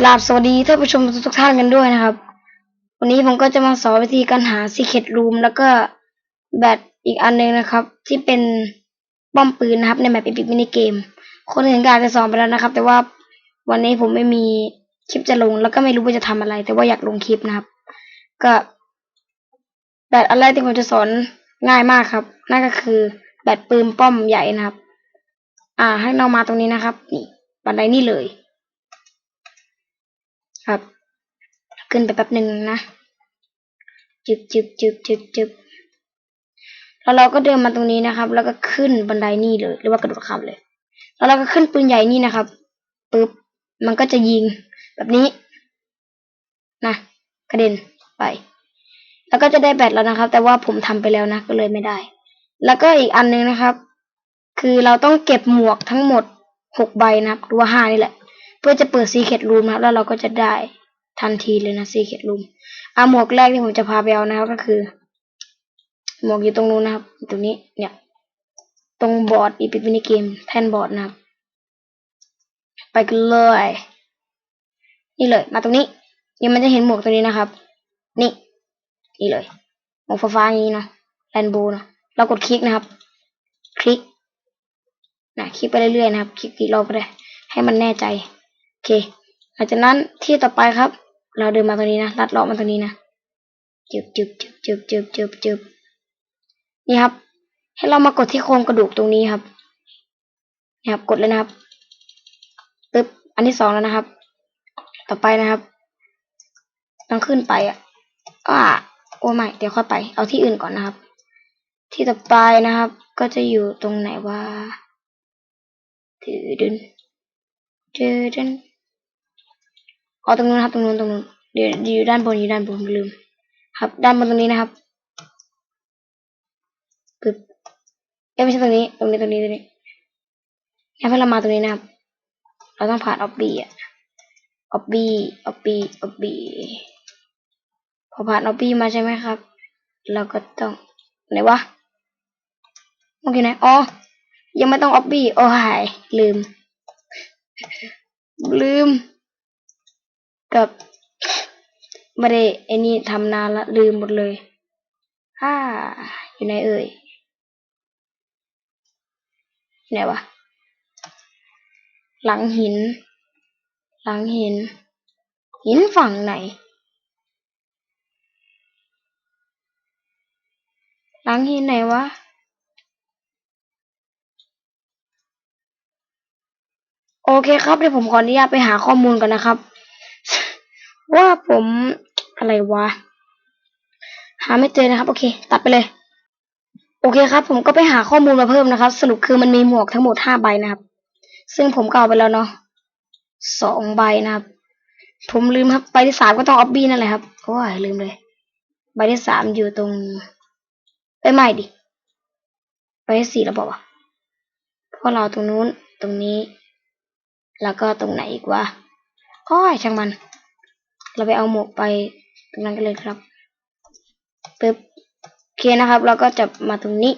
กราบสวัสดีท่านผู้ชมทุกท่านกันด้วยนะครับ วันนี้ผมก็จะมาสอนวิธีการหา Secret Room แล้วก็แบตอีกอันหนึงนะครับ ที่เป็นป้อมปืนนะครับ ในแมปอีพิกมินิเกม คนอื่นก็อาจจะสอนไปแล้วนะครับ แต่ว่าวันนี้ผมไม่มีคลิปจะลง แล้วก็ไม่รู้ว่าจะทำอะไร แต่ว่าอยากลงคลิปนะครับ ก็แบตอะไรที่ผมจะสอนง่ายมากครับ นั่นก็คือแบตปืนป้อมใหญ่นะครับ อ่า ให้เรามาตรงนี้นะครับ นี่บันไดนี่เลย ครับ ขึ้นไปแป๊บหนึ่งนะจึบจึบจึบจึบจึบแล้วเราก็เดินมาตรงนี้นะครับ แล้วก็ขึ้นบันไดนี่เลย หรือว่ากระโดดข้ามเลย แล้วเราก็ขึ้นปืนใหญ่นี่นะครับปึ๊บมันก็จะยิงแบบนี้นะกระเด็นไป แล้วก็จะได้แบตแล้วนะครับ แต่ว่าผมทำไปแล้วนะก็เลยไม่ได้ แล้วก็อีกอันหนึงนะครับ คือเราต้องเก็บหมวกทั้งหมดหกใบนะครับหรือว่าห้านี่แหละ พื่อจะเปิดซีเค r รูมนะครับแล้วเราก็จะได้ทันทีเลยนะซีเค r รูมอะหมวกแรกที่ผมจะพาไปเอานะครับก็คือ หมวกอยู่ตรงนู้นนะครับ ตรงนี้เนี่ย ตรงบอร์ดอีพิมินิเกมแท่นบอร์ดนะครับ ไปกันเลย นี่เลย มาตรงนี้นี่มันจะเห็นหมวกตรงนี้นะครับ นี่ นี่เลย หมวกฟ้าๆอย่างนี้เนาะแรนโบว์เนาะเรากดคลิกนะครับ คลิกนะคลิกไปเรื่อยๆนะครับ คลิกกี่รอบก็ได้ ให้มันแน่ใจ เคหลังจากนั้นที่ต่อไปครับ เราเดินมาตรงนี้นะลัดเลาะมาตรงนี้นะจึบจึบจึบจึบจึบจึบจึบนี่ครับ ให้เรามากดที่โครงกระดูกตรงนี้ครับนี่ครับ กดเลยนะครับปึ๊บอันที่สองแล้วนะครับ ต่อไปนะครับต้องขึ้นไปอะอ่าโอ้ไม่เดี๋ยวค่อยไป เอาที่อื่นก่อนนะครับ ที่ต่อไปนะครับ ก็จะอยู่ตรงไหนว่าถือดึนถือดึน อ๋อตรงนู้นครับตรงนู้นตรงนู้นเดี๋ยวอยู่ด้านบนอยู่ด้านบนลืม ครับ ด้านบนตรงนี้นะครับปึ๊บเอ้ไม่ใช่ตรงนี้ ตรงนี้ตรงนี้ตรงนี้งั้นเรามาตรงนี้นะครับ เราต้องผ่านออบบี้อะออบบี้ออบบี้ออบบี้พอผ่านออบบี้มาใช่ไหมครับ เราก็ต้องไหนวะโอเคนะอ๋อยังไม่ต้องออบบี้โอ้ยลืม ลืม กับไม่ได้ไอ้นี่ทำนานละลืมหมดเลยฮ่าอยู่ไหนเอ่ยไหนวะ หลังหิน หลังหิน หินฝั่งไหน หลังหินไหนวะโอเคครับเดี๋ยวผมขออนุญาตไปหาข้อมูลกันนะครับ ว่าผมอะไรวะ หาไม่เจอนะครับ โอเค ตัดไปเลย โอเคครับ ผมก็ไปหาข้อมูลมาเพิ่มนะครับ สรุปคือมันมีหมวกทั้งหมดห้าใบนะครับ ซึ่งผมก็เอาไปแล้วเนาะสองใบนะครับ ผมลืมครับ ใบที่สามก็ต้องออบบี้นั่นแหละครับโอ้ยลืมเลย ใบที่สามอยู่ตรงเอ้ยไม่ดิใบที่สี่แล้วบอกว่าพวกเราตรงนู้นตรงนี้ แล้วก็ตรงไหนอีกวะโอ้ยช่างมัน เราไปเอาหมวกไปตรงนั้นกันเลยครับปึ๊บโอเคนะครับ เราก็จะมาตรงนี้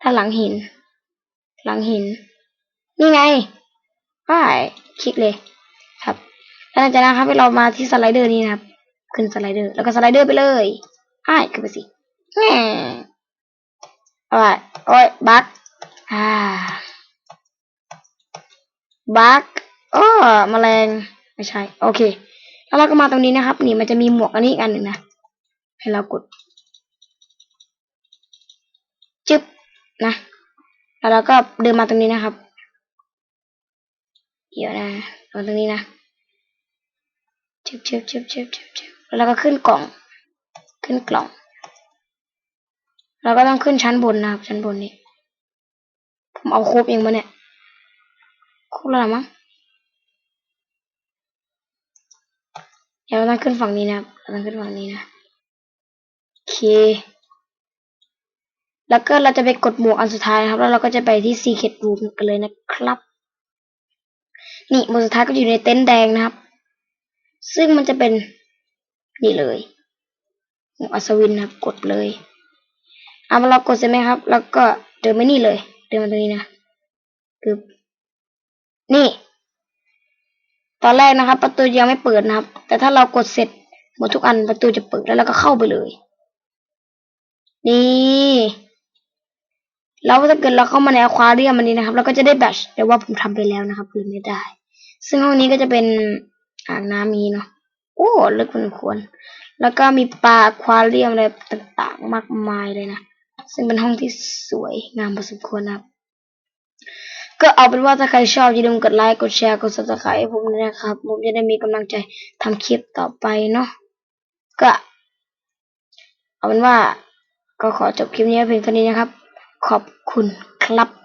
ถ้าหลังหิน หลังหิน นี่ไงไปคลิกเลย ครับแล้วหลังจากนั้นครับเรามาที่สไลเดอร์นี้นะครับ ขึ้นสไลเดอร์ แล้วก็สไลเดอร์ไปเลยไอ้ขึ้นไปสิแง่เอาไปโอ้ยบักอ่าบักโอ้แมลงไม่ใช่ โอเค แล้วเราก็มาตรงนี้นะครับ นี่มันจะมีหมวกอันนี้อีกอันหนึ่งนะ ให้เรากดจึ๊บนะ แล้วเราก็เดินมาตรงนี้นะครับ เดี๋ยวนะมาตรงนี้นะชึบชึบชึบชึบชึบชึบแล้วก็ขึ้นกล่อง ขึ้นกล่อง เราก็ต้องขึ้นชั้นบนนะครับ ชั้นบนนี้ ผมเอาครบเองมาเนี่ยครบแล้วหรอมั้ง เดี๋ยวเราต้องขึ้นฝั่งนี้นะครับเราต้องขึ้นฝั่งนี้นะโอเค แล้วก็เราจะไปกดหมวกอันสุดท้ายนะครับ แล้วเราก็จะไปที่ Secret Room กันเลยนะครับ นี่หมวกสุดท้ายก็อยู่ในเต็นท์แดงนะครับ ซึ่งมันจะเป็นนี่เลยหมวกอัศวินนะครับ กดเลยเอามาเรากดเสร็จไหมครับ แล้วก็เดินมานี่เลย เดินมาตรงนี้นะปึ๊บนี่ ตอนแรกนะครับ ประตูยังไม่เปิดนะครับ แต่ถ้าเรากดเสร็จหมดทุกอันประตูจะเปิดแล้วเราก็เข้าไปเลย นี่แล้วถ้าเกิดเราเข้ามาในอควาเรียมอันนี้นะครับ เราก็จะได้แบตแต่ว่าผมทำไปแล้วนะครับลืมไม่ได้ ซึ่งห้องนี้ก็จะเป็นอ่างน้ำมีเนาะโอ้ลึกพอสมควร แล้วก็มีปลาควาเรียมอะไรต่างๆ มากมายเลยนะ ซึ่งเป็นห้องที่สวยงามพอสมควรนะครับ ก็เอาเป็นว่าถ้าใครชอบอย่าลืมกดไลค์กดแชร์กดซับสไครป์ผมด้วยนะครับ ผมจะได้มีกำลังใจทำคลิปต่อไปเนาะก็ เอาเป็นว่า ก็ขอจบคลิปนี้เพียงเท่านี้นะครับ ขอบคุณครับ